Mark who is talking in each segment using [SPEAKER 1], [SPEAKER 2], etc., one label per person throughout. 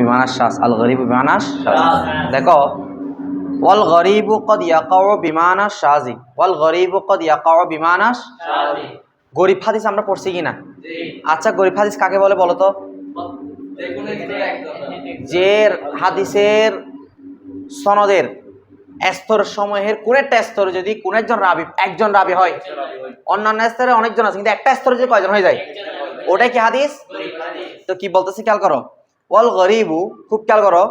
[SPEAKER 1] বিমানাস শ্বাস আল গরিব বিমানাস দেখো ওয়াল গরিবু কদ ইয়াকাউ বিমানাস শাজি ওয়াল গরিবু কদ ইয়াকাউ বিমানাস গরিব হাদিস আমরা পড়ছি কিনা আচ্ছা গরিব হাদিস কাকে বলে বলো তো? যে হাদিসের সনদের স্তর সময়ের কোন একটা স্তরে? যদি কোন একজন রাবি একজন রাবি হয় অন্যান্য স্তরে অনেকজন আছে কিন্তু একটা স্তরে যদি কয়জন হয়ে যায়? ওটাই কি হাদিস। তো কি বলতেছি খেয়াল করো। ওয়াল গরিবু খুব খেয়াল করো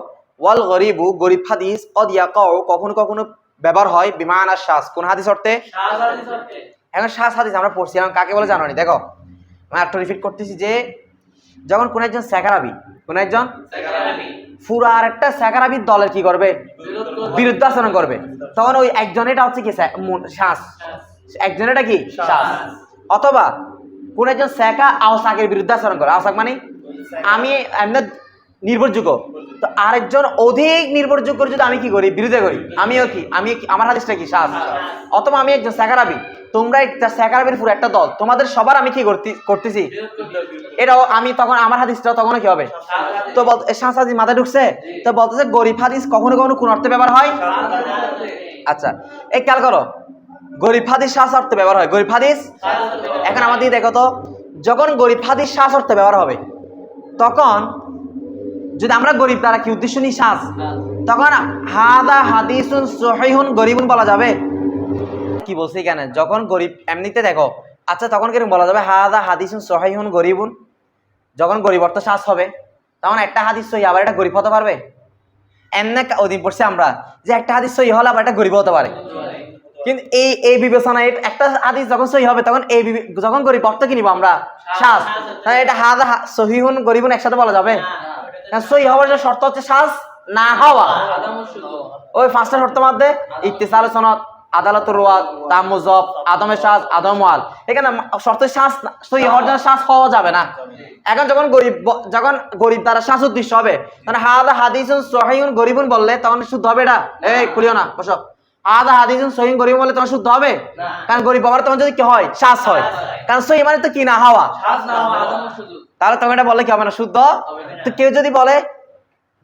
[SPEAKER 1] ওয়াল গরিবু গরিব হাদিস কদ ইয়াকাউ কখনো কখনো ব্যবহার হয় বিমান আর শ্বাস কোন হাদিস অর্থে? এখন শ্বাস হাদিস আমরা পড়ছি এখন কাকে বলে জানো নি? দেখো আমি একটা রিপিট করতেছি যে যখন কোন একজন স্যাকারাবি কোন একজন?
[SPEAKER 2] সেকারাবি
[SPEAKER 1] পুরা আর একটা স্যাকারাবির দলের কি করবে?
[SPEAKER 2] করবে।
[SPEAKER 1] বিরুদ্ধাচরণ করবে। তখন ওই একজনেরটা হচ্ছে কি শ্বাস একজনেরটা কি? শ্বাস অথবা কোন একজন স্যাকা আওসাকের বিরুদ্ধাচরণ করে। আওসাক মানে? আমি এমনি নির্ভরযোগ্য। তো আরেকজন অধিক নির্ভরযোগ্য যদি আমি কি করি? বিরোধে করি। আমিও কি? আমি আমার হাদিসটা কি? শ্বাস অথবা আমি একজন স্যাকারাবি। তোমরা একটা স্যাকারাবির পুরো একটা দল। তোমাদের সবার আমি কি করতে, করতেছি? এটাও আমি তখন, আমার হাদিসটাও তখন কি হবে? তো বল হাদিস মাথায় ঢুকছে? তো বলতেছে, গরিব হাদিস কখনো কখনো কোন অর্থে ব্যবহার হয়? আচ্ছা এই খেয়াল করো। গরিব হাদিস শ্বাস অর্থে ব্যবহার হয়। গরিব হাদিস? এখন আমাদের দেখো তো, যখন গরিব হাদিস শ্বাস অর্থে ব্যবহার হবে, তখন যদি আমরা গরিব তারা কি উদ্দেশ্য নিই শ্বাস তখন হাদা হাদিসুন সহিহুন গরিবুন বলা যাবে। কি বলছি কেন যখন গরিব এমনিতে দেখো আচ্ছা তখন কীরকম বলা যাবে? হাদা হাদিসুন সহিহুন গরিবুন। যখন গরিব অর্থ শ্বাস হবে তখন একটা হাদিস সহি আবার একটা গরিব হতে পারবে? এমনি ওদিন পড়ছি আমরা যে একটা হাদিস সহি হলে আবার একটা গরিব হতে পারে। কিন্তু এই এই বিবেচনা একটা হাদিস যখন সহি হবে তখন এই যখন গরিব অর্থ কি নিব আমরা? শ্বাস তাহলে এটা হাদা হা- সহিহুন গরিবুন একসাথে বলা যাবে? কারণ সহি হওয়ার শর্ত হচ্ছে শ্বাস না হওয়া। ওই পাঁচটা শর্তের মধ্যে ইত্তিসাল সনদ আদালতের রোয়াদ তামুজব আদমের শ্বাস আদম ওয়াল। এখানে শর্ত শ্বাস না- সহি হওয়ার জন্য শ্বাস হওয়া যাবে না। এখন যখন গরিব যখন গরিব দ্বারা শ্বাস উদ্দেশ্য হবে তখন হাদা হাদিসুন সহিউন গরিবুন বললে তখন শুদ্ধ হবে এটা? এই খুলিও না বসো। হাদা হাদিসুন সহিউন গরিব বললে তখন শুদ্ধ হবে? কারণ গরিব বাবার তখন যদি কি হয় শ্বাস হয়। কারণ সহি মানে তো কি না হওয়া।
[SPEAKER 2] শ্বাস না হওয়া
[SPEAKER 1] তাহলে তখন এটা বললে কি হবে না? শুদ্ধ? তো কেউ যদি বলে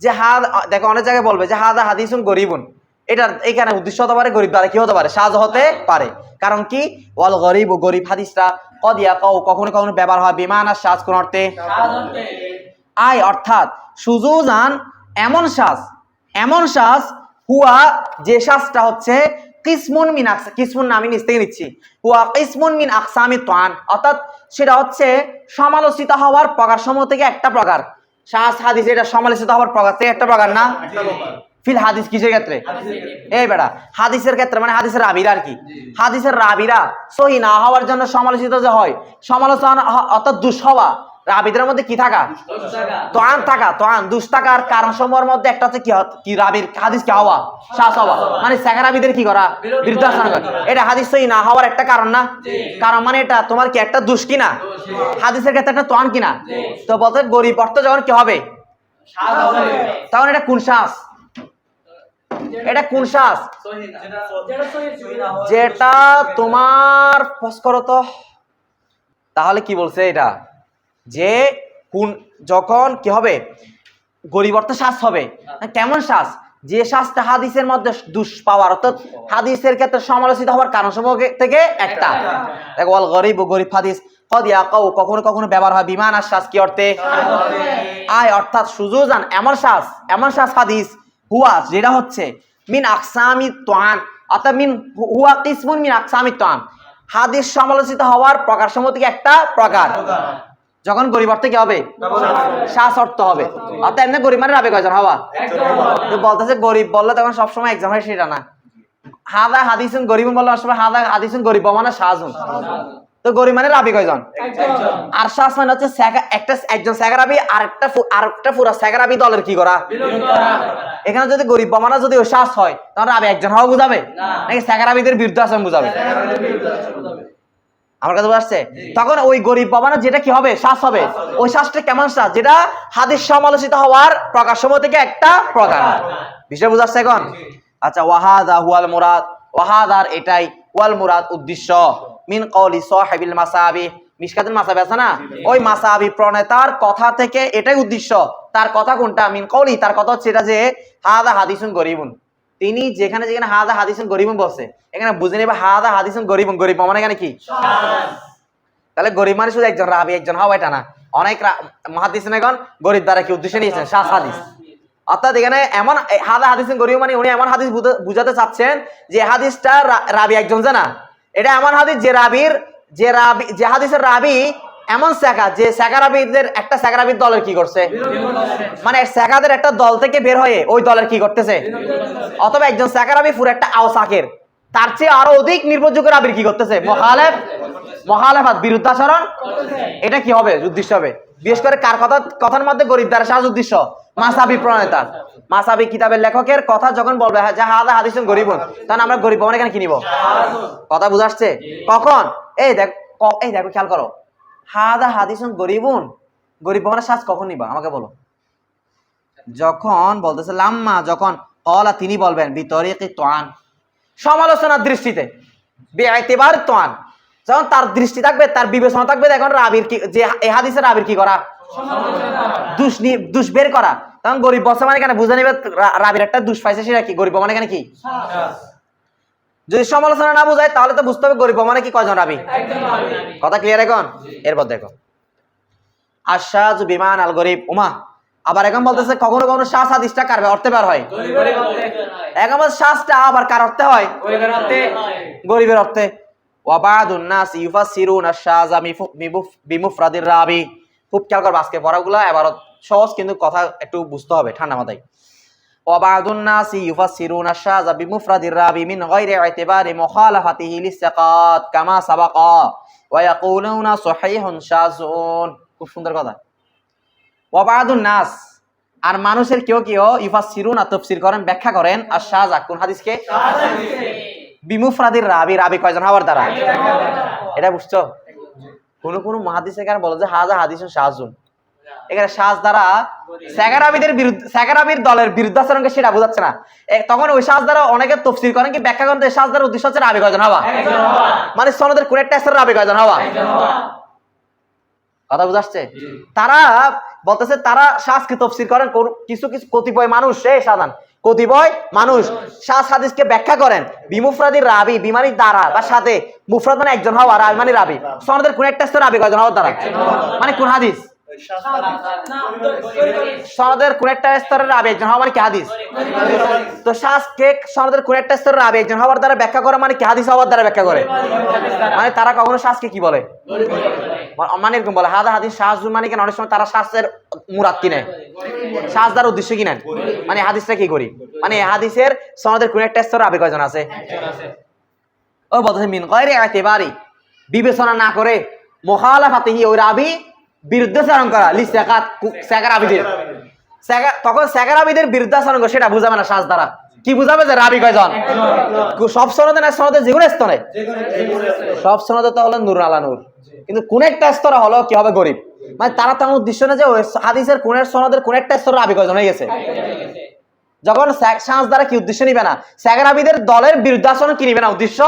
[SPEAKER 1] যে হাদ দেখো অনেক জায়গায় বলবে যে হাদা হাদিসুন গরিবুন। এটা এখানে উদ্দেশ্য হতে পারে গরিব দ্বারা কি হতে পারে? সাজ হতে পারে। কারণ কি? ওয়াল গরিব ও গরিব হাদিসটা কদিয়া কও কখনো কখনো ব্যবহার হয় বিমান আর সাজ কোন অর্থে? আয় অর্থাৎ সুজুজান এমন শ্বাস এমন শ্বাস হুয়া যে শ্বাসটা হচ্ছে কিসমুন মিন আকসা কিসমুন নামি নিচ থেকে নিচ্ছি। হুয়া কিসমুন মিন আকসামি তোয়ান অর্থাৎ সেটা হচ্ছে সমালোচিত হওয়ার প্রকার সমূহ থেকে একটা প্রকার। শ্বাস হাদিস এটা সমালোচিত হওয়ার প্রকার থেকে একটা প্রকার না? ফিল হাদিস কিসের ক্ষেত্রে? এই বেড়া হাদিসের ক্ষেত্রে মানে হাদিসের রাবিরা আর কি। হাদিসের রাবিরা সহি না হওয়ার জন্য সমালোচিত যে হয় সমালোচনা অর্থাৎ হওয়া রাবিদের মধ্যে কি থাকা? তোয়ান থাকা তোয়ান। দুষ থাকার কারণ সমূহের মধ্যে একটা হচ্ছে কি কি রাবির হাদিস কি হওয়া। শ্বাস হওয়া। মানে সেখারাবিদের কি করা? করা। এটা হাদিস সহি না? হওয়ার একটা কারণ না? কারণ মানে এটা তোমার কি একটা দুষ কিনা? হাদিসের ক্ষেত্রে একটা তোয়ান কিনা? তো বলতে গরিব অর্থ যখন কি হবে?
[SPEAKER 2] শ্বাস
[SPEAKER 1] তখন এটা কোন শ্বাস এটা কোন শ্বাস যেটা তোমার ফস করো তাহলে কি বলছে এটা? যে কোন যখন কি হবে? গরিব অর্থ শ্বাস হবে কেমন শ্বাস যে শ্বাসটা হাদিসের মধ্যে দুষ পাওয়ার অর্থাৎ হাদিসের ক্ষেত্রে সমালোচিত হওয়ার কারণ সমূহ থেকে একটা। দেখো অল গরিব গরিব হাদিস। কখনো কখনো ব্যবহার হয় বিমান আর শ্বাস কি অর্থে? আয় অর্থাৎ সুজুজান এমন শ্বাস এমন শ্বাস হাদিস হুয়া যেটা হচ্ছে মিন আকসামি তোয়ান অর্থাৎ মিন হুয়া কিসমুন মিন আকসামি তোয়ান। হাদিস সমালোচিত হওয়ার প্রকার সমূহ থেকে একটা প্রকার। যখন গরিব অর্থে কি হবে? শ্বাস অর্থ হবে। অর্থাৎ এমনি গরিব মানে রাবে কয়জন? হওয়া। তো বলতেছে গরিব বললে তখন সবসময় এক্সাম হয় সেটা না হাদা হাদিসুন গরিব বললে সবসময় হাদা হাদিসুন গরিব মানে শাহজুন তো গরিব মানে রাবি কয়জন? আর শ্বাস মানে হচ্ছে একটা একজন স্যাগারাবি আর একটা আরেকটা পুরো স্যাগারাবি দলের কি করা? এখানে যদি গরিব বামানা যদি শ্বাস হয় তাহলে রাবি একজন হওয়া বুঝাবে? নাকি স্যাগারাবিদের বিরুদ্ধে আচরণ বুঝাবে। আমার কাছে বুঝাচ্ছে তখন ওই গরিব বাবানা যেটা কি হবে? শ্বাস হবে। ওই শ্বাসটা কেমন শ্বাস? যেটা হাদিস সমালোচিত হওয়ার প্রকাশ সময় থেকে একটা প্রকার বিষয় বুঝাচ্ছে এখন? আচ্ছা ওয়াহাদা হুয়াল মুরাদ। ওয়াহাদার এটাই ওয়াল মুরাদ উদ্দেশ্য। মিন কওলি সাহিবিল মাসাবি। মিসকাতুল মাসাবি আছে না? ওই মাসাবি প্রণেতার কথা থেকে এটাই উদ্দেশ্য। তার কথা কোনটা? মিন কৌলি তার কথা হচ্ছে এটা যে হাদা হাদিসুন গরিবুন। তিনি যেখানে যেখানে হাদা হাদিসুন গরিবুন বলছে এখানে বুঝে নেবে হাদা হাদিসুন গরিবুন গরিব। মানে এখানে কি? তাহলে গরিব মানে শুধু একজন রাবি, একজন হওয়া এটা না অনেক মহাদিস এখন গরিব দ্বারা কি উদ্দেশ্য নিয়েছেন? শাহ হাদিস। অর্থাৎ এখানে এমন হাদা হাদিস গরিব মানে উনি এমন হাদিস বুঝাতে চাচ্ছেন যে হাদিসটা রাবি একজন জানা। এটা এমন হাদিস যে রাবির যে রাবি যে হাদিসের রাবি এমন শেখা যে শেখা রাবিদের একটা শেখা রাবির দলের কি করছে? মানে শেখাদের একটা দল থেকে বের হয়ে ওই দলের কি করতেছে? অথবা একজন শেখা রাবি পুরো একটা আওসাকের। তার চেয়ে আরও অধিক নির্ভরযোগ্য রাবির কি করতেছে? মহালেফ মহালেফাত বিরুদ্ধাচরণ? এটা কি হবে? উদ্দেশ্য হবে। বিশেষ করে কার কথা কথার মধ্যে গরিব দ্বারা সাজ উদ্দেশ্য মাসাবি প্রণেতা। মাসাবি কিতাবের লেখকের কথা যখন বলবে হ্যাঁ, যা হাদা হাদিস গরিবুন তখন আমরা গরিব মানে এখানে কি নিব? কথা বুঝাচ্ছে? কখন? এই দেখ এই দেখো খেয়াল করো। হাদা হাদিসুন গরিবুন। গরিব মানে সাজ কখন নিবা? আমাকে বলো। যখন বলতেছে, লাম্মা যখন কলা তিনি বলবেন, বিতরিকি তোয়ান সমালোচনার দৃষ্টিতে বেআইতেবার তোয়ান যখন তার দৃষ্টি থাকবে, তার বিবেচনা থাকবে এখন রাবির কি, যে এ হাদিসের রাবির কি করা? দুষ দুষ বের করা। তখন গরিব বসে মানে কেন বুঝে নেবে রাবির একটা দুষ পাইছে সেটা কি? গরিব মানে কেন কি? যদি সমালোচনা না বোঝায় তাহলে তো বুঝতে হবে গরিব মানে কি কয়জন রাবি? কথা ক্লিয়ার এখন? এরপর দেখো। আশাজ বিমান আল গরিব উমা আবার এখন বলতেছে কখনো কখনো শ্বাস হাদিসটা কার অর্থে বের হয়। এখন শ্বাসটা আবার কার অর্থে হয়? গরিবের অর্থে। ওয়াবাদুন নাস ইউফাসিরুন মিবুফ- বিমুফরাদির রাবি। খুব খেয়াল করবে আজকে পড়াগুলো এবার সহজ কিন্তু কথা একটু বুঝতে হবে ঠান্ডা মাথায়। নাস ইউফাসিরুন আশ-শাযা বিমুফরাদির রাবি মিন গায়রি ইতিবারি মুখালাফাতিহি লিসাকাত কামা সাবাকা ওয়া ইয়াকুলুনা সহিহুন শাযুন। খুব সুন্দর কথা। ওয়াবাদুন নাস আর মানুষের কেউ কেউ ইউফাসিরুন আর তাফসীর করেন ব্যাখ্যা করেন আর শাহজা কোন হাদিসকে? বিমুফরাদির রাবি রাবি কয়জন? হওয়ার দ্বারা। এটা বুঝছ? কোন কোন মহাদিস এখানে বলে যে হাজা হাদিস শাহজুন এখানে শাহজ দ্বারা স্যাগারাবিদের বিরুদ্ধে স্যাগারাবির দলের বিরুদ্ধাচরণকে সেটা বোঝাচ্ছে না। তখন ওই শাহজ দ্বারা অনেকে তফসির করেন কি ব্যাখ্যা করেন শাহজ দ্বারা উদ্দেশ্য হচ্ছে রাবি কয়জন হওয়া? মানে সনদের কোন একটা রাবি কয়জন হওয়া? কথা বুঝাচ্ছে? তারা বলতেছে তারা শ্বাসকে তফসির করেন কিছু কিছু কতিপয় মানুষ সে সাধারণ কতিপয় মানুষ শ্বাস হাদিসকে ব্যাখ্যা করেন বিমুফরাদির রাবি বিমানির দ্বারা তার সাথে মুফরাদ মানে একজন হওয়া রাবি মানে রাবি। সনদের কোন একটা স্তর রাবি কয়জন হওয়ার দ্বারা? মানে কোন হাদিস? সনদের কোন একটা স্তরের রাবি একজন মানে কি হাদিস? তো শ্বাসকে সনদের কোন একটা স্তরের রাবি হওয়ার দ্বারা ব্যাখ্যা করে মানে কি হাদিস হওয়ার দ্বারা ব্যাখ্যা করে? মানে তারা কখনো শ্বাসকে কি বলে? মানে এরকম বলে হাদা হাদিস শাহজুর মানে কেন? অনেক সময় তারা শ্বাসের মুরাদ কিনে। শ্বাস দ্বারা উদ্দেশ্য কিনেন মানে হাদিসটা কি করি? মানে হাদিসের সনদের কোন একটা স্তর আবে কয়জন আছে? ও বলতেছে, মিন কয়রে একেবারে বিবেচনা না করে মোখালাফাতিহি ওই রাবি বিরুদ্ধাচরণ করা লি সেকাত সেকার আবিদের। তখন সেকার আবিদের বিরুদ্ধাচরণ করে সেটা বুঝাবে না শাস দ্বারা কি বুঝাবে যে রাবি কয়জন? সব সনদে না সনদে যে কোনো স্তরে। সব সনদে তো হলো নুর আলা নূর। কিন্তু কোন একটা স্তরে হলো কি হবে গরিব? মানে তারা তেমন উদ্দেশ্য না যে হাদিসের কোন সনদের কোন একটা স্তরে রাবি কয়জন হয়ে গেছে। যখন শ্বাস দ্বারা কি উদ্দেশ্য নিবে না? স্যাগারাবিদের দলের বিরুদ্ধাচরণ কি নিবে না? উদ্দেশ্য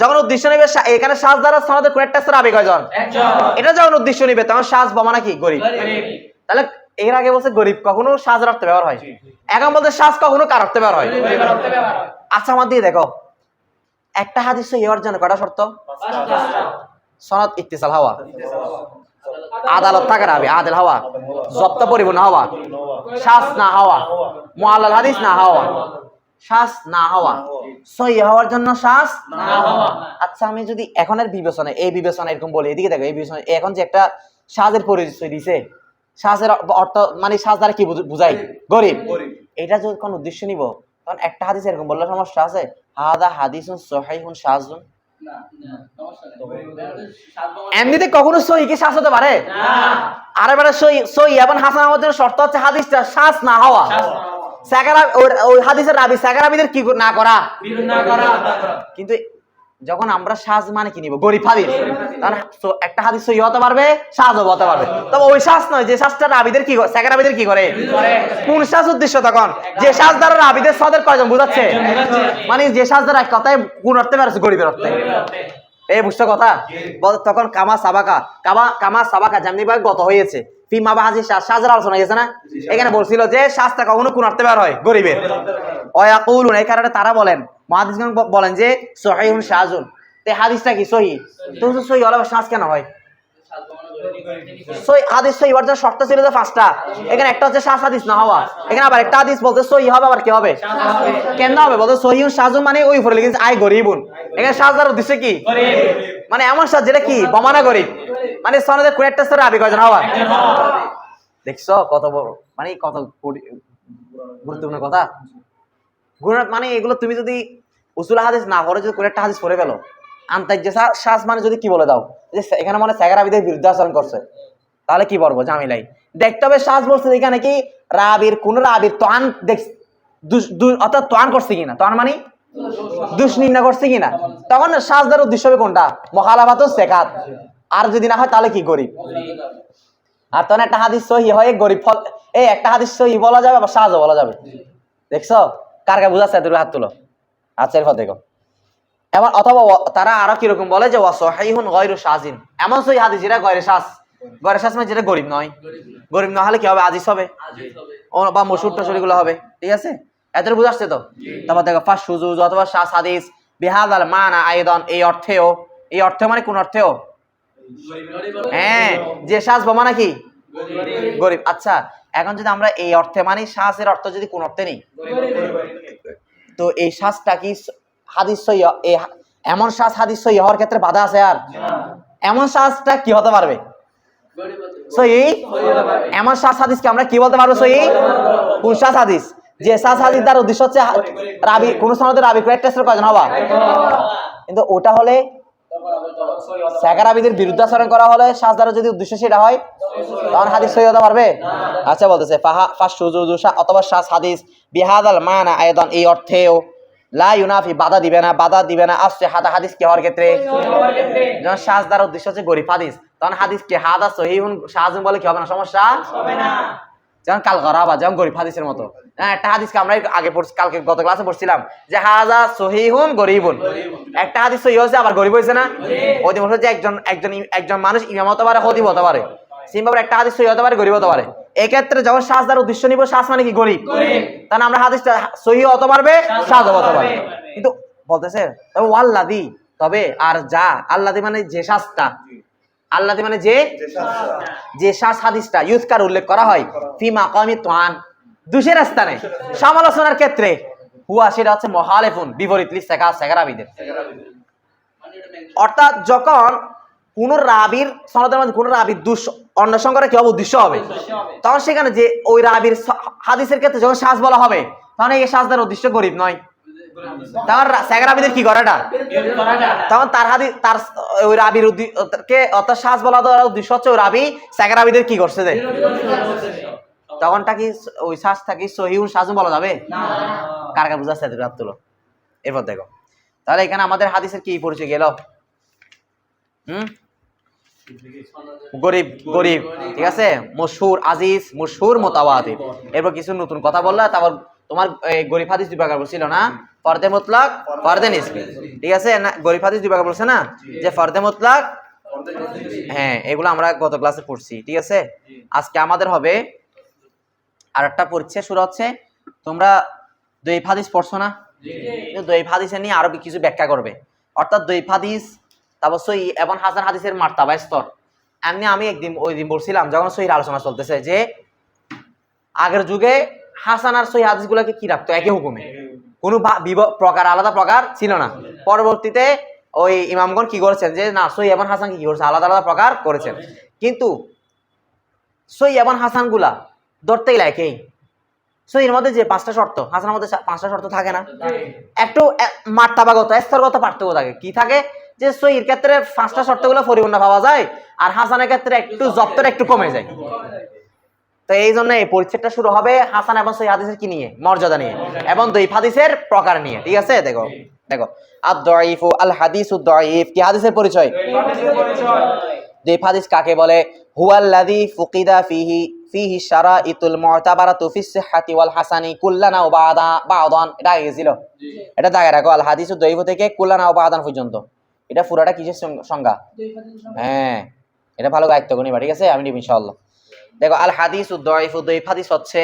[SPEAKER 1] যখন উদ্দেশ্য নিবে এখানে শ্বাস দ্বারা সনদের কোন একটা স্তরে আবি কয়জন এটা যখন উদ্দেশ্য নিবে তখন শ্বাস বমানা কি গরিব। তাহলে এর আগে বলছে গরিব কখনো শ্বাস অর্থে ব্যবহার হয়? এখন বলতে শ্বাস কখনো কার অর্থে ব্যবহার হয়? আচ্ছা আমার দিয়ে দেখো। একটা হাদিস ইয়ের জন্য কটা শর্ত? সনদ ইত্তিসাল হওয়া। আদালত থাকার হবে আদেল হওয়া। জপ্ত পরিপূর্ণ হওয়া। শ্বাস না হওয়া। মোয়াল্লাল হাদিস না হওয়া। শ্বাস না হওয়া। সই হওয়ার জন্য শ্বাস আচ্ছা আমি যদি বিবেচনা এই বিবেচনা এরকম বলি, এদিকে দেখো, এই বিবেচনা এখন যে একটা সাজের পরিচয় দিছে, সাজের অর্থ মানে সাজ দ্বারা কি বুঝ- বুঝাই? গরিব। এটা যদি কোন উদ্দেশ্য নিব? তখন একটা হাদিস এরকম বললে সমস্যা আছে, হাদা হাদিসুন সহাইহুন এমনিতে কখনো সই কি শ্বাস হতে পারে? আর এবারে সই সই এবং হাসান হওয়ার জন্য শর্ত হচ্ছে হাদিসটা শ্বাস না হওয়া। ওই হাদিসের রাবি স্যাকারাবিদের কি না করা। কিন্তু যখন আমরা সাজ মানে কি নিব? গরিব হাদিস। তাহলে একটা হাদিস সহি হতে পারবে সাজও হতে পারবে। তবে ওই সাজ নয় যে সাজটা রাবিদের কি করে? সেকেন্ড রাবিদের কি করে? কোন সাজ উদ্দেশ্য তখন? যে সাজ দ্বারা রাবিদের সদের কয়জন বুঝাচ্ছে? মানে যে সাজ দ্বারা এক কথায় গুণ অর্থে পারছে গরিবের অর্থে। এই বুঝছ কথা? বল তখন কামা সাবাকা। কামা কামা সাবাকা যেমনি ভাবে গত হয়েছে। ফি মা বাহাজি সাজার আলোচনা গেছে না? এখানে বলছিল যে শাস্তা কখনো কোন অর্থে বের হয় গরিবের অয়াকুলুন এই কারণে তারা বলেন মহাদিসগণ বলেন যে সহিহুন শাহজুন। তে হাদিসটা কি সহি? তো সহি আবার শ্বাস কেন হয়? সই শর্ত ছিল যে পাঁচটা। এখানে একটা হচ্ছে হাদিস, না হওয়া। এখানে আবার একটা হাদিস বলতে হবে, আবার কি হবে? কেন হবে। বলতে মানে ওই উপরে এখানে উদ্দেশ্য কি? মানে এমন সাজ যেটা কি? বমানা গরিব। মানে সনদের কোন একটা স্তরে আবি হওয়া? দেখছ কত বড় মানে কত গুরুত্বপূর্ণ কথা? মানে এগুলো তুমি যদি উসুল হাদিস না করে যদি কোন একটা হাদিস পড়ে ফেলো। আন্তাজ শ্বাস মানে যদি কি বলে দাও? যে এখানে মানে বিরুদ্ধে আচরণ করছে। তাহলে কি বলব? জামিলাই। দেখতে হবে শ্বাস বলছে এখানে কি রাবির, কোন রাবির তোয়ান দেখ অর্থাৎ তোয়ান করছে কিনা? তোয়ান মানে? করছে কিনা? তখন সাজদার উদ্দেশ্য হবে কোনটা? মহালাবাত সেকাত। আর যদি না হয়, তাহলে কি গরিব? আর তখন একটা হাদিস সহি হয়ে, গরিব ফল এই একটা হাদিস সহি বলা যাবে, আবার সাহায্য বলা যাবে। দেখছ? কার কা বুঝাচ্ছে? তুমি হাত তুলো। আচ্ছা এরপর দেখো। এবার অথবা তারা আরও কীরকম বলে যে ওয়াসহিহুন গয়রু শাজিন এমন সহি হাদিস যেটা গয়রে শ্বাস গয়রে শ্বাস মানে যেটা গরিব নয়। গরিব না হলে কি হবে? আজিজ হবে। বা মসুর টসুর এগুলো হবে। ঠিক আছে? এত বুঝাচ্ছে তো? তারপর দেখো ফার্স্ট সুজুজ অথবা শাস হাদিস বিহাদ আল মানা আয়দন এই অর্থেও। এই অর্থে মানে কোন অর্থেও? হ্যাঁ যে শ্বাস বোমা নাকি? গরিব। আচ্ছা এখন যদি আমরা এই অর্থে মানি শ্বাসের অর্থ যদি কোন অর্থে নেই? তো এই শ্বাসটা কি হাদিস সই এমন শ্বাস হাদিস সই হওয়ার ক্ষেত্রে বাধা আছে আর? এমন শ্বাসটা কি হতে পারবে? সই এমন শ্বাস হাদিসকে আমরা কি বলতে পারব সই কোন শ্বাস হাদিস? যে শ্বাস হাদিস তার উদ্দেশ্য হচ্ছে রাবি কোন সনদের রাবি করে টেস্টের কয়জন হবা? কিন্তু ওটা হলে স্যাকারাবিদের বিরুদ্ধাচরণ করা হলে সাজদারের যদি উদ্দেশ্য সেটা হয় তখন হাদিস সহি হতে পারবে? আচ্ছা বলতেছে, ফাহা ফার্স্ট অথবা শ্বাস হাদিস, বিহাদাল মানা আয়দন, এই অর্থেও লা ইউনাফি বাধা দিবে না বাধা দিবে না। আসছে হাদা হাদিস কে হওয়ার ক্ষেত্রে? যখন সাজদার উদ্দেশ্য হচ্ছে গরিব হাদিস তখন হাদিস কে? হাদা সহিহুন শাহজুন বলে কি হবে না? সমস্যা? যেমন কাল গরাবা যেমন গরিব হাদিসের মতো। হ্যাঁ একটা হাদিসকে আমরা আগে পড়ছি কালকে গত ক্লাসে পড়ছিলাম যে হাজা সহিহুন গরিবুন। একটা হাদিস সহি হয়েছে আবার গরিব হয়েছে না? ওই যে একজন একজন একজন মানুষ ইমাম হতে পারে হদিব হতে পারে। সিম্বাবুর একটা হাদিস সহি হতে পারে গরিব হতে পারে। এক্ষেত্রে যখন শ্বাসদার উদ্দেশ্য নিব শ্বাস মানে কি গরিব? তাহলে আমরা হাদিসটা সহি হতে পারবে শ্বাস হতে পারবে। কিন্তু বলতেছে তবে ওয়াল্লাদি তবে আর যা আল্লাদি মানে যে শ্বাসটা আল্লাদি মানে যে যে শ্বাস হাদিসটা ইউজকার উল্লেখ করা হয়। ফিমা কমি তোয়ান। দুষের স্থানে। সমালোচনার ক্ষেত্রে হুয়া সেটা হচ্ছে মহালেফুন বিপরীত লি সেকা সেকারাবিদের অর্থাৎ যখন কোন রাবির সনদের মধ্যে কোন রাবির দুষ অন্বেষণ করে কি হবে? উদ্দেশ্য হবে। তখন সেখানে যে ওই রাবির হাদিসের ক্ষেত্রে যখন শ্বাস বলা হবে তখন এই শ্বাসদার উদ্দেশ্য গরিব নয়। তখন সেকারাবিদের কি করাটা? তখন তার হাদি তার ওই রাবির কে অর্থাৎ শ্বাস বলা দেওয়ার উদ্দেশ্য হচ্ছে ওই রাবি সাগরাবিদের কি করছে যে? তখনটা কি ওই শ্বাস থাকি সহিউন শ্বাস বলা যাবে? কার কার বুঝাচ্ছে রাত তুলো। এরপর দেখো। তাহলে এখানে আমাদের হাদিসের কি পরিচয় গেল? হুম? গরিব গরিব ঠিক আছে? মশহুর আজিজ মশহুর মোতাবাদির এরপর কিছু নতুন কথা বললা তারপর তোমার এই গরিব হাদিস দুই প্রকার বলছিল না? ফর্দে মুতলাক ফর্দে নিসবি। ঠিক আছে? না গরিব হাদিস দুই প্রকার বলছে না? যে ফর্দে মুতলাক হ্যাঁ এগুলো আমরা গত ক্লাসে পড়ছি ঠিক আছে? আজকে আমাদের হবে আর একটা পরীক্ষা শুরু হচ্ছে তোমরা দই হাদিস পড়ছো না? দই হাদিসে নিয়ে আরও কিছু ব্যাখ্যা করবে। অর্থাৎ দই হাদিস তারপর সই এবং হাসান হাদিসের মার্তাবা স্তর। এমনি আমি একদিন ওই দিন বলছিলাম যখন সহির আলোচনা চলতেছে যে আগের যুগে হাসান আর সহি হাদিসগুলোকে কি রাখতো? একই হুকুমে। কোনো প্রকার আলাদা প্রকার ছিল না। পরবর্তীতে ওই ইমামগণ কি করেছেন যে না সই এবং হাসান কি করেছে? আলাদা আলাদা প্রকার করেছেন। কিন্তু সই এবং হাসানগুলা ধরতে গেলে একই সইয়ের মধ্যে যে পাঁচটা শর্ত হাসানের মধ্যে পাঁচটা শর্ত থাকে না? একটু মার্তাবাগত স্তরগত পার্থক্য থাকে। কি থাকে? যে সইয়ের ক্ষেত্রে পাঁচটা শর্তগুলো পরিপূর্ণ পাওয়া যায় আর হাসানের ক্ষেত্রে একটু জপ্তটা একটু কমে যায়। তো এই জন্য এই পরিচ্ছেদটা শুরু হবে হাসান এবং সই হাদিসের কি নিয়ে? মর্যাদা নিয়ে এবং দৈফ হাদিসের প্রকার নিয়ে ঠিক আছে? দেখো দেখো। আর দয়িফ আল হাদিস দয়িফ কি হাদিসের পরিচয়? দৈফ হাদিস কাকে বলে? হুয়াল্লাযী ফুকিদা ফিহি ফিহি শারাইতুল মুতাবারাতু ফিস সিহহাতি ওয়াল হাসানি কুল্লানা ওয়া বাদা বাদান এটা আগে গেছিল এটা দাগে রাখো আল হাদিস দৈফ থেকে কুল্লানা ওয়া বাদান পর্যন্ত। এটা পুরাটা কিসের সংজ্ঞা? হ্যাঁ এটা ভালো গায়িত্ব নিবা, ঠিক আছে? আমি নিব ইনশাআল্লাহ। দেখো, আল হাদিস উদ্দয়ফ উদ্দয়ফ হাদিস হচ্ছে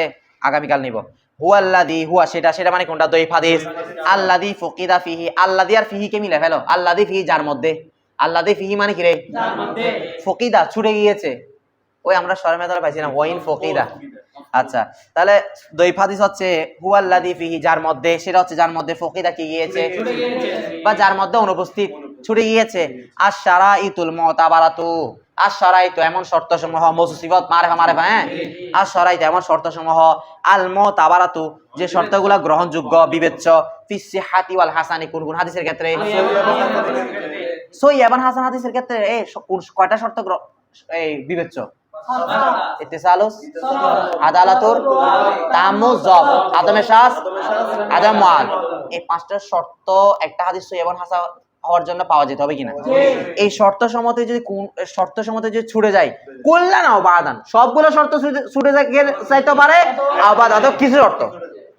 [SPEAKER 1] আগামীকাল নিব। হুয়া আল্লাদি হুয়া সেটা সেটা মানে কোনটা? দইফ হাদিস। আল্লাদি ফকিদা ফিহি আল্লাদি আর ফিহি কে মিলে ফেলো? আল্লাদি ফিহি যার মধ্যে? আল্লাদি ফিহি মানে কি রে ফকিদা, ছুটে গিয়েছে। ওই আমরা শর্মেদার পাইছিলাম, ওয়াইন ফকিদা। আচ্ছা তাহলে দইফ হাদিস হচ্ছে হুয়াল্লাদি ফিহি যার মধ্যে, সেটা হচ্ছে যার মধ্যে ফকিদা কি গিয়েছে? বা যার মধ্যে অনুপস্থিত ছুটে গিয়েছে। আর সারা ইতুল মতাবারাতু। আর সরাইতো এমন শর্ত সমূহ মসুসিবত মারেফা মারেফা হ্যাঁ? আর সরাইতো এমন শর্ত সমূহ আল মতাবারাতু যে শর্তগুলো গ্রহণযোগ্য, বিবেচ্য ফিসি হাতি ওয়াল হাসানি, কোন কোন হাদিসের ক্ষেত্রে? সই এবান হাসান হাদিসের ক্ষেত্রে এই কয়টা শর্ত এই বিবেচ্য? ইত্তেসালুস, আদালাতুর তামুজ জব আদমে শাস আদম মাল এই পাঁচটা শর্ত, একটা হাদিস সই এবং হাসা হওয়ার জন্য পাওয়া যেতে হবে কিনা। এই শর্ত সমতে যদি শর্ত সমতে যদি ছুটে যায় কল্যাণ আবাদান সবগুলো শর্ত ছুটে- যাইতে পারে? অথবা কিছু শর্ত?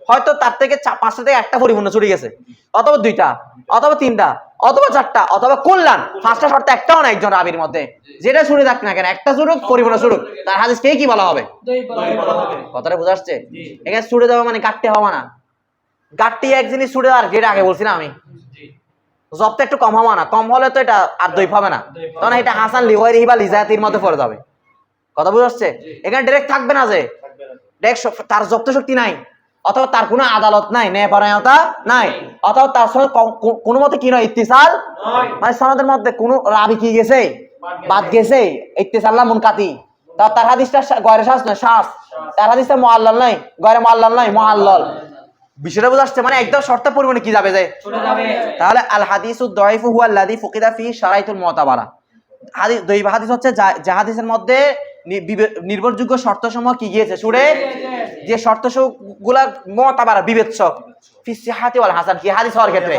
[SPEAKER 1] হয়তো তার থেকে পাঁচটা থেকে একটা পরিপূর্ণ ছুটে গেছে অথবা দুইটা অথবা তিনটা অথবা চারটা অথবা কল্যাণ। পাঁচটা শর্ত একটাও না একজন রাবির মধ্যে। যেটা ছুটে থাক না কেন একটা ছুটুক পরিপূর্ণ ছুটুক। তার হাদিস কে কি বলা হবে? কথাটা বোঝা আসছে? এখানে ছুটে দেওয়া মানে কাটতে হওয়া না। গাট্টি এক জিনিস ছুটে দেওয়ার যেটা আগে বলছি না আমি। জবটা একটু কম হওয়া না। কম হলে তো এটা আর দই পাবে না। তখন এটা হাসান লিওয়ারি বা লিজায়াতির মধ্যে পড়ে যাবে। কথা বুঝে এখানে ডাইরেক্ট থাকবে না যে। ডাইরেক্ট তার জব্দ শক্তি নাই। অথবা তার কোনো আদালত নাই ন্যায়পরায়ণতা নাই। অথবা তার সঙ্গে কোনো মতে কি নয় ইত্তিসাল মানে সনদের মধ্যে কোনো রাবি কি গেছে বাদ গেছে ইত্তিসাল্লাহ মুনকাতি তা তার হাদিসটা গয়রে শ্বাস নয় শ্বাস তার হাদিসটা মোয়াল্লাল নয় গয়রে মোয়াল্লাল নয় মোয়াল্লাল। বিষয়টা বুঝে আসছে? মানে একদম শর্ত পরিমাণে কি যাবে যে? তাহলে আল হাদিসু দয়ফু হুয়া ফুকিদা ফি শারাইতুল মুতাবারা। হাদিস দৈব হাদিস হচ্ছে যা- হাদিসের মধ্যে নির্ভরযোগ্য শর্ত সমূহ কি গিয়েছে? শুনে যে শর্তগুলা মুতাবারা বিবেচ্য ফি সিহাতি ওয়াল হাসান কি হাদিস হওয়ার ক্ষেত্রে?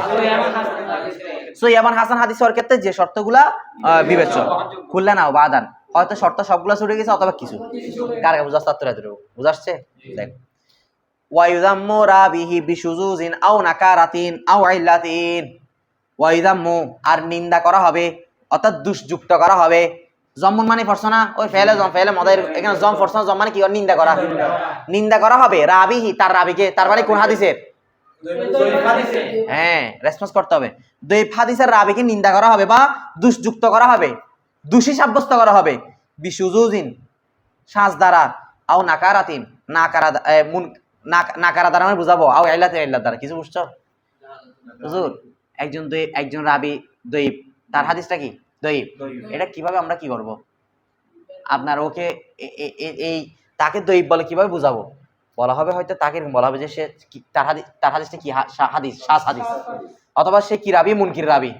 [SPEAKER 1] সো ইয়ামান হাসান হাদিস হওয়ার ক্ষেত্রে যে শর্তগুলা বিবেচ্য খুললে না বাদান হয়তো শর্ত সবগুলা ছুটে গেছে অথবা কিছু। কার বুঝাচ্ছে বুঝাচ্ছে দেখ। ওয়াইদাম্মু রাবিহি বিশুজুজিন আও নাকারাতিন আও ইল্লাতিন ওয়াইদাম্মু আর নিন্দা করা হবে, অর্থাৎ দুষ্যুক্ত করা হবে। জম্মুন মানে পড়ছো না? ওই ফেলে জম, ফেলে মদের, এখানে জম না জম মানে কি? নিন্দা করা। নিন্দা করা হবে। রাবিহি, তার রাবিকে, তার মানে কোন হাদিসের? হ্যাঁ রেসপন্স করতে হবে। দৈব হাদিসের রাবিকে নিন্দা করা হবে বা দুষ্যুক্ত করা হবে, দোষী সাব্যস্ত করা হবে। বিশুজুজিন শ্বাস দ্বারা আও নাকারাতিন, নাকারা নাকারা দ্বারা মানে বুঝাবো? আও এল্লাতে এল্লার দ্বারা কিছু বুঝছ? হুজুর একজন দৈব একজন রাবি দৈব। তার হাদিসটা কি? দৈব। এটা কীভাবে আমরা কি করব? আপনার ওকে এই তাকে দৈব বলে কীভাবে বুঝাবো? বলা হবে হয়তো তাকে বলা হবে যে সে তার হাদিস তার হাদিসটা কি? হাদিস শ্বাস হাদিস। অথবা সে কি রাবি? মুনকির রাবি।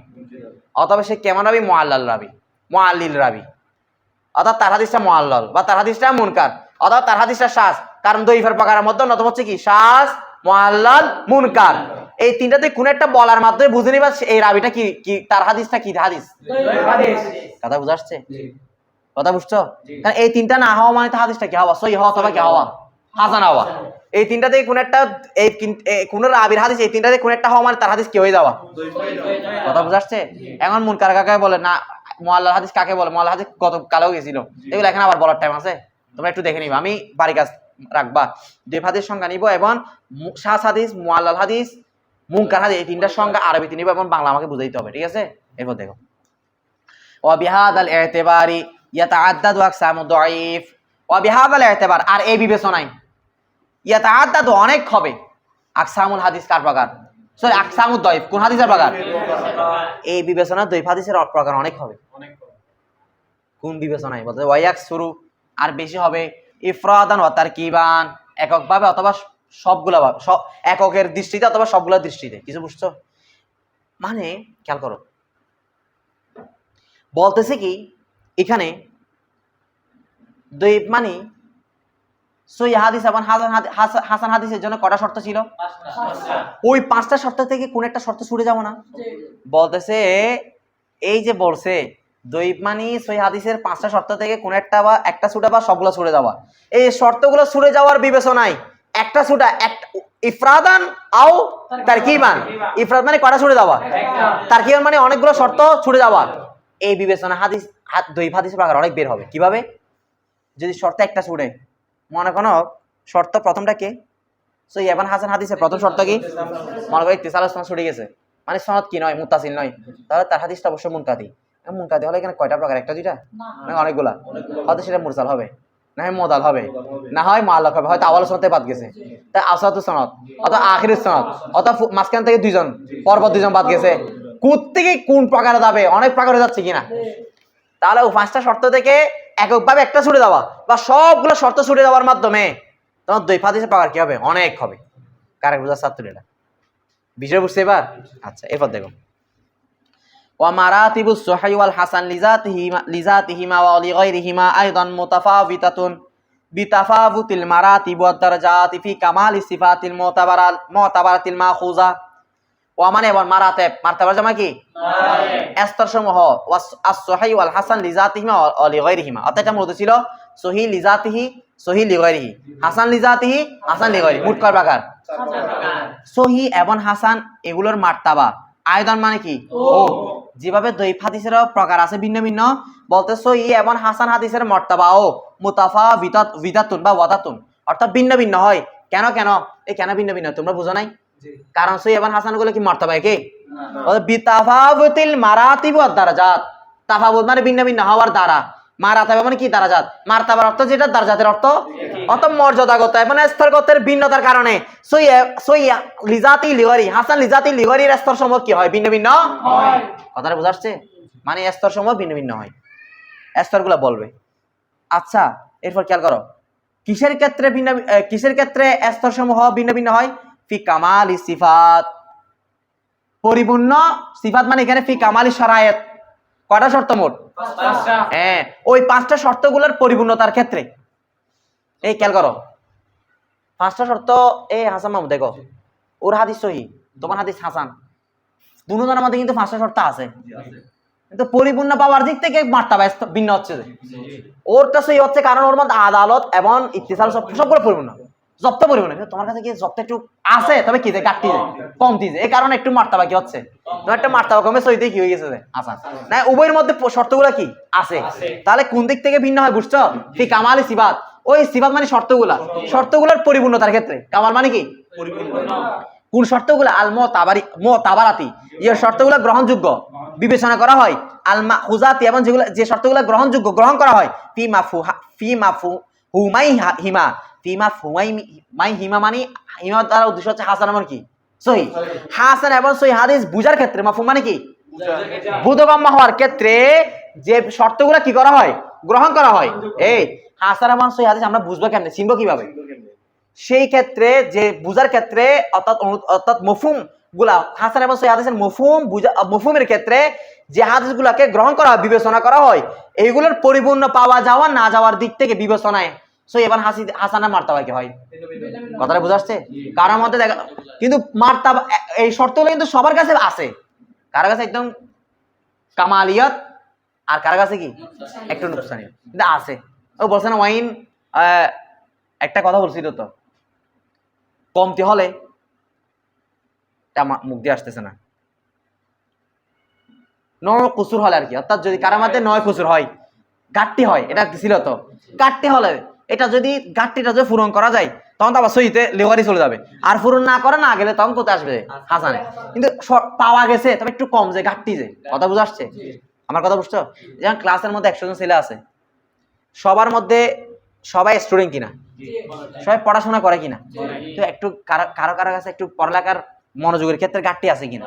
[SPEAKER 1] অথবা সে কেমন রাবি? মোয়াল্লাল রাবি। মোয়াল্লিল রাবি। অর্থাৎ তার হাদিসটা মোয়াল্লাল বা তার হাদিসটা মুনকার। অথবা তার হাদিসটা শ্বাস কারণ দইফের প্রকারের মধ্যে অন্যতম হচ্ছে কি? শ্বাস মোয়াল্লাল মুনকার। এই তিনটাতে কোন একটা বলার মাধ্যমে বুঝে নিবা এই রাবিটা কি কি তার হাদিসটা কি? হাদিস। কথা বুঝে আসছে? কথা বুঝছ? কারণ এই তিনটা না হওয়া মানে তো হাদিসটা কি? হওয়া সই হওয়া অথবা কি হওয়া? হাসান হওয়া। এই তিনটা থেকে কোন একটা এই কিন- রাবির হাদিস এই তিনটা থেকে কোন একটা হওয়া মানে তার হাদিস কি হয়ে যাওয়া? কথা বুঝাচ্ছে এখন মুন কার কাকে বলে? না মোয়াল্লার হাদিস কাকে বলে? মোয়াল্লার হাদিস গত কালেও গেছিল এগুলো এখন আবার বলার টাইম আছে। তোমরা একটু দেখে নিবা। আমি বাড়ি কাজ রাখবা। দেভাদের সংজ্ঞা নিব এবং শাহ হাদিস মোয়াল্লাল হাদিস মুঙ্কার হাদিস, এই তিনটার সংজ্ঞা আরবিতে নিব এবং বাংলা আমাকে বুঝাইতে হবে, ঠিক আছে? এরপর দেখো। অবিহাদ আল এতেবারি ইয়াতা আদাদ ওয়াকসাম দয়ীফ অবিহাদ আল এতেবার, আর এই বিবেচনায় ইয়াতা আদাদ অনেক হবে। আকসামুল হাদিস কার প্রকার? সরি আকসামুল দাইফ কোন হাদিসের প্রকার? এই বিবেচনা দয়ীফ হাদিসের প্রকার অনেক হবে। কোন বিবেচনায়? বলতে ওয়াইয়াক শুরু আর বেশি হবে ইফরাদান ও তারকিবান। এককভাবে অথবা সবগুলা ভাবে- সব এককের দৃষ্টিতে অথবা সবগুলা দৃষ্টিতে। কিছু বুঝছ? মানে খেয়াল করো। বলতেছে কি এখানে দৈব মানে সই হাদিস এবং হাসান হাসান হাদিসের জন্য কটা শর্ত ছিল? ওই পাঁচটা শর্ত থেকে কোন একটা শর্ত ছুটে যাব না? বলতেছে এই যে বলছে দৈব মানি সই হাদিসের পাঁচটা শর্ত থেকে কোন একটা বা একটা ছুটে বা সবগুলো ছুটে যাওয়া। এই শর্তগুলো ছুটে যাওয়ার বিবেচনায় একটা এক ইফরাদান আও তারকিবান। ইফরাদ মানে কটা ছুটে যাওয়া? তারকিবান মানে অনেকগুলো শর্ত ছুটে যাওয়া। এই বিবেচনা হাদিস হাত দুই হাদিস প্রকার অনেক বের হবে। কীভাবে? যদি শর্ত একটা ছুটে মনে করো শর্ত প্রথমটা কে? সো ইয়াবান হাসান হাদিসের প্রথম শর্ত কি? মনে করি সনদ ছুটে গেছে। মানে সনদ কি নয়? মুতাসিল নয়। তাহলে তার হাদিসটা অবশ্যই মুনকাদি মুনকাদি হলে এখানে কয়টা প্রকার? একটা দুইটা? না। অনেকগুলা। হয়তো সেটা মুরসাল হবে। না হয় মোদাল হবে। না হয় মালক হবে। হয়তো আওয়াল সনতে বাদ গেছে। তাই আসাদু সনদ অথবা আখির সনদ অথবা মাঝখান থেকে দুইজন পরপর দুইজন বাদ গেছে। কোথ থেকে কোন প্রকারে যাবে অনেক প্রকারে যাচ্ছে কিনা? তাহলে ও পাঁচটা শর্ত থেকে এককভাবে একটা ছুটে দেওয়া বা সবগুলো শর্ত ছুটে দেওয়ার মাধ্যমে তোমার দুই ফাদিসের পাওয়ার কি হবে? অনেক হবে। কারেক্ট বোঝার ছাত্র এটা বিষয় বুঝতে এবার? আচ্ছা এরপর দেখো। ومراتب الصحيح والحسن لذاتهما لذاتهما ولغيرهما أيضا متفاوتة بتفاوت المراتب والدرجات في كمال الصفات المعتبرة المعتبرة المأخوذة ومن এবং মারাতেব মারতাবা জামা কি স্তর সমূহ সহি ওয়াল হাসান লিজাতিহিমা অলিগৈরিহিমা অর্থাৎ এটা মূলত ছিল সহি লিজাতিহি সহি লিগৈরিহি হাসান লিজাতিহি হাসান লিগৈরি মোট কয় প্রকার সহি এবং হাসান এগুলোর মার্তাবা আয়তন মানে কি ও যেভাবে দৈফ হাদিসেরও প্রকার আছে ভিন্ন ভিন্ন বলতে সহি এবং হাসান হাদিসের মর্তাবা ও মুতাফা বিতাত বিদাতুন বা ওয়াদাতুন। অর্থাৎ ভিন্ন ভিন্ন হয়। কেন কেন? এই কেন ভিন্ন ভিন্ন? তোমরা বুঝো নাই? কারণ সহি এবং হাসানগুলো কি মর্তাবা কে বিতাফাবুতিল মারাতিব দ্বারা জাত তাফাবুত মানে ভিন্ন ভিন্ন হওয়ার দ্বারা। মারাতাবা মানে কি দারাজাত? মারতাবার অর্থ যেটা দারাজাতের অর্থ অত মর্যাদাগত এবং স্তরগতের ভিন্নতার কারণে। সইয়া সইয়া লিজাতি লিগারি হাসান লিজাতি লিগারির স্তর সমূহ কি হয়? ভিন্ন ভিন্ন? কথাটা বুঝাচ্ছে মানে স্তর সমূহ ভিন্ন ভিন্ন হয়। স্তরগুলো বলবে। আচ্ছা এরপর খেয়াল করো। কিসের ক্ষেত্রে ভিন্ন কিসের ক্ষেত্রে স্তর সমূহ ভিন্ন ভিন্ন হয়? ফি কামাল সিফাত। পরিপূর্ণ সিফাত মানে এখানে ফি কামালি শরায়েত। কয়টা শর্ত মোট? হ্যাঁ ওই পাঁচটা শর্তগুলোর পরিপূর্ণতার ক্ষেত্রে। এই খেয়াল করো। পাঁচটা শর্ত এই হাসান মামু দেখো। ওর হাদিস সহি তোমার হাদিস হাসান। দুজনের মধ্যে কিন্তু পাঁচটা শর্ত আছে। কিন্তু পরিপূর্ণ পাওয়ার দিক থেকে মার্তাবা স্তর ভিন্ন হচ্ছে। ওরটা সহি হচ্ছে কারণ ওর মধ্যে আদালত এবং সব সবগুলো পরিপূর্ণ। পরিপূর্ণ কিন্তু তোমার কাছে কি জব্দ একটু আছে? তবে কি যে গাঠটি যায় কমতি যায় এই কারণে একটু মার্তাবা কি হচ্ছে। তোমার একটা মার্তাবা কমে সহিতে কি হয়ে গেছে যে? আসান না উভয়ের মধ্যে শর্তগুলো কি? আছে। তাহলে কোন দিক থেকে ভিন্ন হয় বুঝছ? ঠিক কামালি সিবাত। ওই সিবাত মানে শর্তগুলা। শর্তগুলোর পরিপূর্ণতার ক্ষেত্রে। কামাল মানে কি? কোন শর্তগুলো? আল ম তাবারি ম তাবারাতি যে শর্তগুলো গ্রহণযোগ্য। বিবেচনা করা হয়। আলমা হুজাতি এবং যেগুলো যে শর্তগুলো গ্রহণযোগ্য গ্রহণ করা হয়। ফি মাফু ফি মাফু হুমাই হিমা। ফি মাফু হুমাই মাই হিমা মানে হিমা দ্বারা উদ্দেশ্য হচ্ছে হাসান আমার কি? সহি হাসান এবং সহি হাদিস বুঝার ক্ষেত্রে মাফু মানে কি? বোধগম্য হওয়ার ক্ষেত্রে যে শর্তগুলো কি করা হয়? গ্রহণ করা হয়। এই হাসান এবং সহি হাদিস আমরা বুঝব কেমনে? চিনবো কীভাবে? সেই ক্ষেত্রে যে বুঝার ক্ষেত্রে অর্থাৎ অর্থাৎ মফুমগুলা হাসান এবং সহি হাদিসের মফুম বুঝা মফুমের ক্ষেত্রে যে হাদিসগুলাকে গ্রহণ করা বিবেচনা করা হয়, এইগুলোর পরিপূর্ণ পাওয়া যাওয়া, না যাওয়ার দিক থেকে বিবেচনায় সো এবার হাসি হাসানা মার্তাবা কি হয় কথাটা বুঝাচ্ছে কারোর মধ্যে দেখা কিন্তু মার্তাবা এই শর্তগুলো কিন্তু সবার কাছে আছে। কারও কাছে একদম কামালিয়ত আর কারও কাছে কি? একটু নুকসানি। কিন্তু আছে। ও বলছে না ওয়াইন একটা কথা বলছিল তো। কমতি হলে মুখ দিয়ে আসতেছে না। ন কুসুর হলে আর কি। অর্থাৎ যদি কারোর মধ্যে নয় কুসুর হয় ঘাটতি হয় এটা ছিল তো। ঘাটতি হলে এটা যদি ঘাটতিটা যদি পূরণ করা যায় তখন তো আবার সহিতে লেবারি চলে যাবে। আর পূরণ না করে না গেলে তখন কোথায় আসবে? হাসানে। কিন্তু পাওয়া গেছে তবে একটু কম যে ঘাটতি যে কথা বুঝে আসছে? আমার কথা বুঝছ? যেমন ক্লাসের মধ্যে একশো জন ছেলে আছে সবার মধ্যে সবাই স্টুডেন্ট কিনা? সবাই পড়াশোনা করে কিনা? তো একটু কারও কারও কারও কাছে একটু পড়ালেখার মনোযোগের ক্ষেত্রে ঘাটতি আছে কিনা?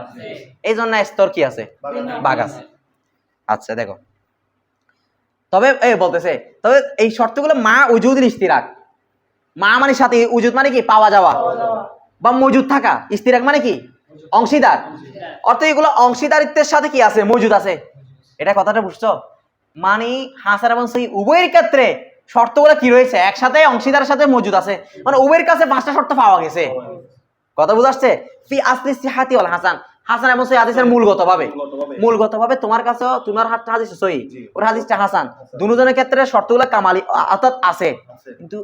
[SPEAKER 1] এই জন্য স্তর কি আছে। বাঘ আছে। আচ্ছা দেখো। তবে এ বলতেছে, তবে এই শর্তগুলো মা উজুদিন ইস্তিরাক মা মানে সাথে উজুদ মানে কি? পাওয়া যাওয়া। বা মজুদ থাকা। ইস্তিরাক মানে কি? অংশীদার। অর্থাৎ এগুলো অংশীদারিত্বের সাথে কি আছে? মজুদ আছে। এটা কথাটা বুঝছ? মানে হাসান এবং সেই উভয়ের ক্ষেত্রে শর্তগুলো কি রয়েছে? একসাথে অংশীদারের সাথে মজুদ আছে। মানে উভয়ের কাছে পাঁচটা শর্ত পাওয়া গেছে। কথা বুঝাচ্ছে ফি আসলি সিহাতি হাসান। হাসান এবং সহি হাদিসের মূলগত ভাবে মূলগত ভাবে তোমার কাছে তোমার হাত হাদিস সহি ওর হাদিসটা হাসান। দুজনের ক্ষেত্রে শর্তগুলো কামালি অর্থাৎ আছে। কিন্তু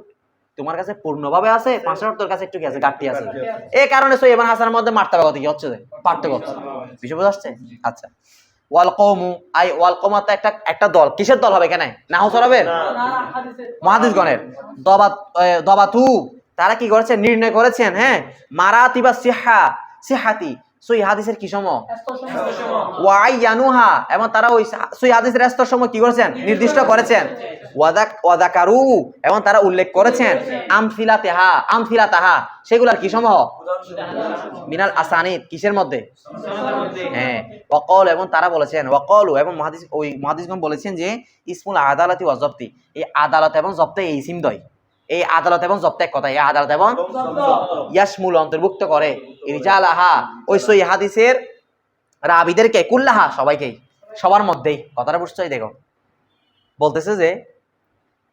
[SPEAKER 1] তোমার কাছে পূর্ণভাবে আছে পাঁচ তোর কাছে একটু কি আছে। ঘাটতি আছে। এই কারণে সই এবং হাসানের মধ্যে মারতে মার্তাবাগত কি হচ্ছে? পার্থক্য হচ্ছে। বিষয় বোঝা যাচ্ছে আচ্ছা। ওয়াল কৌমু আই ওয়াল কৌমাতে একটা একটা দল। কিসের দল হবে এখানে? নাহু সরাবেন মহাদিসগণের। দবা দবাতু তারা কি করেছেন নির্ণয় করেছেন হ্যাঁ? মারাতি বা সিহা সিহাতি। সই হাদিসের কি সময়? ওয়াইয়ানুহা। এবং তারা ওই সই হাদিসের স্তর সময় কি করেছেন? নির্দিষ্ট করেছেন। ওয়াদাক ওয়াদাকারু। এবং তারা উল্লেখ করেছেন আমফিলা তেহা আমফিলা তাহা সেগুলার কি সমূহ মিনাল আসানিদ। কিসের মধ্যে? হ্যাঁ। ওয়াকল এবং তারা বলেছেন ওয়াকলু এবং মহাদিস ওই মহাদিসগণ বলেছেন যে ইসমুল আদালতি ওয়া জব্তি এই আদালত এবং জব্তে এই সিম দয় এই আদালত এবং জব্তে এক কথা এই আদালত এবং ইয়াসমুল অন্তর্ভুক্ত করে। রিজালাহা ওই সই হাদিসের রাবিদেরকে কুল্লাহা সবাইকেই সবার মধ্যেই। কথাটা বুঝছ দেখো। বলতেছে যে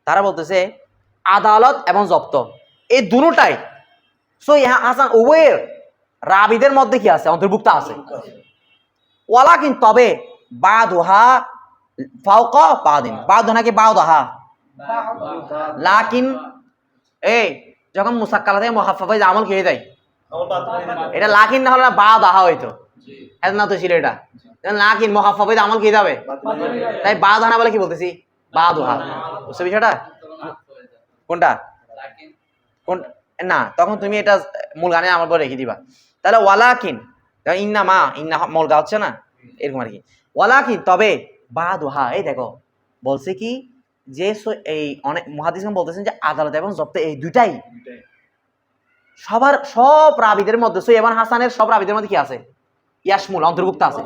[SPEAKER 1] তারা বলতেছে আদালত এবং জব্ত এই দুটাই সই হাসান উভয়ের রাবিদের মধ্যে কি আছে? অন্তর্ভুক্ত আছে। ওয়ালা কিন্তু তবে বাদুহা ফাউক বাদিন। বাদুহা নাকি বাউদাহা। লাকিন এই যখন মুসাক্কালা থেকে মহাফাফাই আমল খেয়ে দেয় এটা লাকিন না হলে না বাউদাহা হইতো। এত না তো ছিল এটা। লাকিন মহাফাফাই আমল খেয়ে যাবে? তাই বাউদাহা না বলে কি বলতেছি? বাদুহা বুঝছ বিষয়টা? কোনটা? কোন না তখন তুমি এটা মূল গানে আমার পরে রেখে দিবা। তাহলে ওয়ালাকিন ইন্না মা ইন্না মূল গা হচ্ছে না এরকম আর কি। ওয়ালাকিন তবে বাদুহা এই দেখো বলছে কি? যে এই অনেক মহাদিস বলতেছেন যে আদালত এবং জব্দ এই দুইটাই। সবার সব রাবিদের মধ্যে সৈয়বান হাসানের সব রাবিদের মধ্যে কি আছে? ইয়াসমুল অন্তর্ভুক্ত আছে।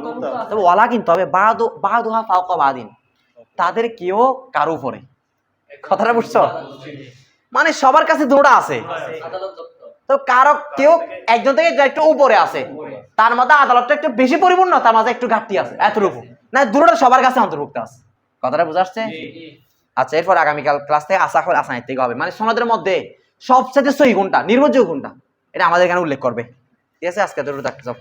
[SPEAKER 1] তবে ওয়ালাকিন তবে বাদু বাদুহা ফাওকা বাদিন। তাদের কেউ কারও উপরে। কথাটা বুঝছ? মানে সবার কাছে দুটা আছে। তো কারও কেউ একজন থেকে একটু উপরে আছে। তার মধ্যে আদালতটা একটু বেশি পরিপূর্ণ তার মাঝে একটু ঘাটতি আছে এতটুকু। না দুটোটা সবার কাছে অন্তর্ভুক্ত আছে। কথাটা বোঝা যাচ্ছে আচ্ছা এরপর আগামীকাল ক্লাস থেকে করে আসানের থেকে হবে। মানে সনদের মধ্যে সবচেয়ে সহি কোনটা? নির্ভরযোগ্য কোনটা? এটা আমাদের এখানে উল্লেখ করবে। ঠিক আছে? আজকে তো থাকতে সব